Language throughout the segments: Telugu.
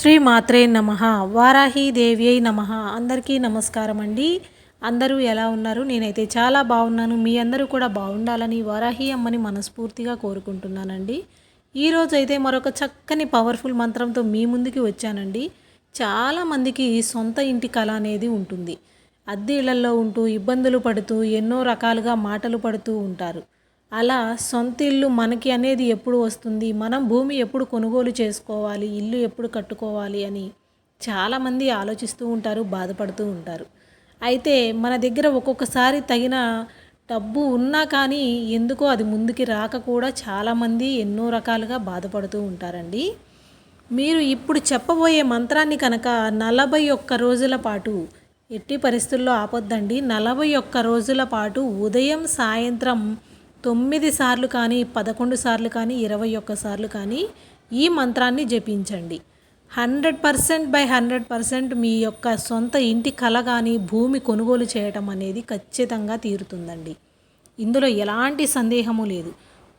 శ్రీ మాత్రే నమ. వారాహీదేవ్యై నమ. అందరికీ నమస్కారం అండి. అందరూ ఎలా ఉన్నారు? నేనైతే చాలా బాగున్నాను. మీ అందరూ కూడా బాగుండాలని వారాహి అమ్మని మనస్ఫూర్తిగా కోరుకుంటున్నానండి. ఈరోజు అయితే మరొక చక్కని పవర్ఫుల్ మంత్రంతో మీ ముందుకి వచ్చానండి. చాలామందికి సొంత ఇంటి కళ అనేది ఉంటుంది. అద్దె ఇళ్ళలో ఉంటూ ఇబ్బందులు పడుతూ ఎన్నో రకాలుగా మాటలు పడుతూ ఉంటారు. అలా సొంత ఇల్లు మనకి అనేది ఎప్పుడు వస్తుంది? మనం భూమి ఎప్పుడు కొనుగోలు చేసుకోవాలి? ఇల్లు ఎప్పుడు కట్టుకోవాలి? అని చాలామంది ఆలోచిస్తూ ఉంటారు బాధపడుతూ ఉంటారు. అయితే మన దగ్గర ఒక్కొక్కసారి తగిన డబ్బు ఉన్నా కానీ ఎందుకో అది ముందుకి రాక కూడా చాలామంది ఎన్నో రకాలుగా బాధపడుతూ ఉంటారండి. మీరు ఇప్పుడు చెప్పబోయే మంత్రాన్ని కనుక నలభై ఒక్క రోజుల పాటు ఎట్టి పరిస్థితుల్లో ఆపొద్దండి. నలభై ఒక్క రోజుల పాటు ఉదయం సాయంత్రం తొమ్మిది సార్లు కానీ పదకొండు సార్లు కానీ ఇరవై ఒక్క సార్లు కానీ ఈ మంత్రాన్ని జపించండి. Hundred percent by hundred percent మీ యొక్క సొంత ఇంటి కళ కానీ భూమి కొనుగోలు చేయటం అనేది ఖచ్చితంగా తీరుతుందండి. ఇందులో ఎలాంటి సందేహము లేదు.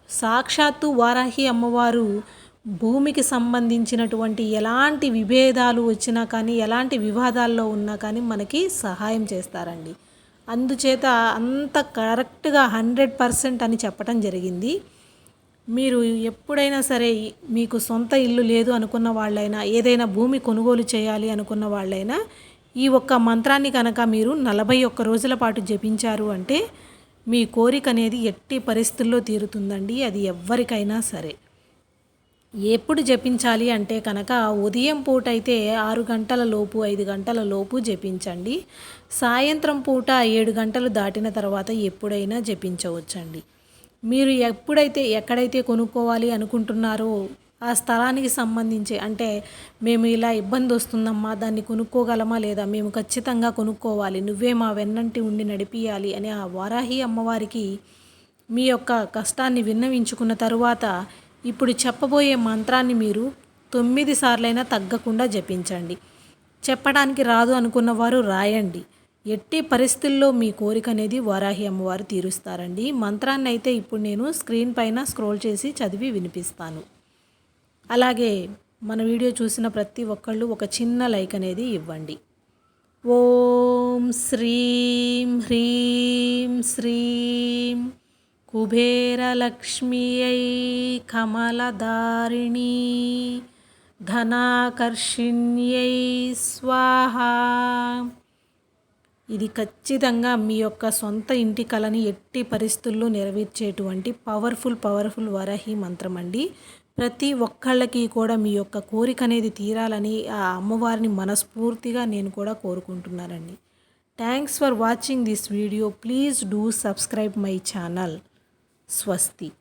సాక్షాత్తు వారాహి అమ్మవారు భూమికి సంబంధించినటువంటి ఎలాంటి విభేదాలు వచ్చినా కానీ ఎలాంటి వివాదాల్లో ఉన్నా కానీ మనకి సహాయం చేస్తారండి. అందుచేత అంత కరెక్ట్గా హండ్రెడ్ పర్సెంట్ అని చెప్పడం జరిగింది. మీరు ఎప్పుడైనా సరే మీకు సొంత ఇల్లు లేదు అనుకున్న వాళ్ళైనా ఏదైనా భూమి కొనుగోలు చేయాలి అనుకున్న వాళ్ళైనా ఈ ఒక్క మంత్రాన్ని కనుక మీరు నలభై ఒక్క రోజుల పాటు జపించారు అంటే మీ కోరిక అనేది ఎట్టి పరిస్థితుల్లో తీరుతుందండి. అది ఎవ్వరికైనా సరే. ఎప్పుడు జపించాలి అంటే కనుక ఉదయం పూట అయితే ఆరు గంటల లోపు ఐదు గంటల లోపు జపించండి. సాయంత్రం పూట ఏడు గంటలు దాటిన తర్వాత ఎప్పుడైనా జపించవచ్చండి. మీరు ఎప్పుడైతే ఎక్కడైతే కొనుక్కోవాలి అనుకుంటున్నారో ఆ స్థలానికి సంబంధించి అంటే మేము ఇలా ఇబ్బంది వస్తుందమ్మా దాన్ని కొనుక్కోగలమా లేదా మేము ఖచ్చితంగా కొనుక్కోవాలి నువ్వే మా వెన్నంటి ఉండి నడిపియాలి అని ఆ వారాహి అమ్మవారికి మీ యొక్క కష్టాన్ని విన్నవించుకున్న తరువాత ఇప్పుడు చెప్పబోయే మంత్రాన్ని మీరు తొమ్మిది సార్లైనా తగ్గకుండా జపించండి. చెప్పడానికి రాదు అనుకున్న వారు రాయండి. ఎట్టి పరిస్థితుల్లో మీ కోరిక అనేది వారాహి అమ్మవారు తీరుస్తారండి. మంత్రాన్ని అయితే ఇప్పుడు నేను స్క్రీన్ పైన స్క్రోల్ చేసి చదివి వినిపిస్తాను. అలాగే మన వీడియో చూసిన ప్రతి ఒక్కళ్ళు ఒక చిన్న లైక్ అనేది ఇవ్వండి. ఓం శ్రీం హ్రీం శ్రీం కుబేరలక్ష్మియై కమలధారిణి ధనాకర్షిణ్యై స్వాహ ఇది ఖచ్చితంగా మీ యొక్క సొంత ఇంటి కళని ఎట్టి పరిస్థితుల్లో నెరవేర్చేటువంటి పవర్ఫుల్ పవర్ఫుల్ వరహి మంత్రం అండి. ప్రతి ఒక్కళ్ళకి కూడా మీ యొక్క కోరిక అనేది తీరాలని ఆ అమ్మవారిని మనస్ఫూర్తిగా నేను కూడా కోరుకుంటున్నానండి. Thanks for watching this video please do subscribe my channel स्वस्ति।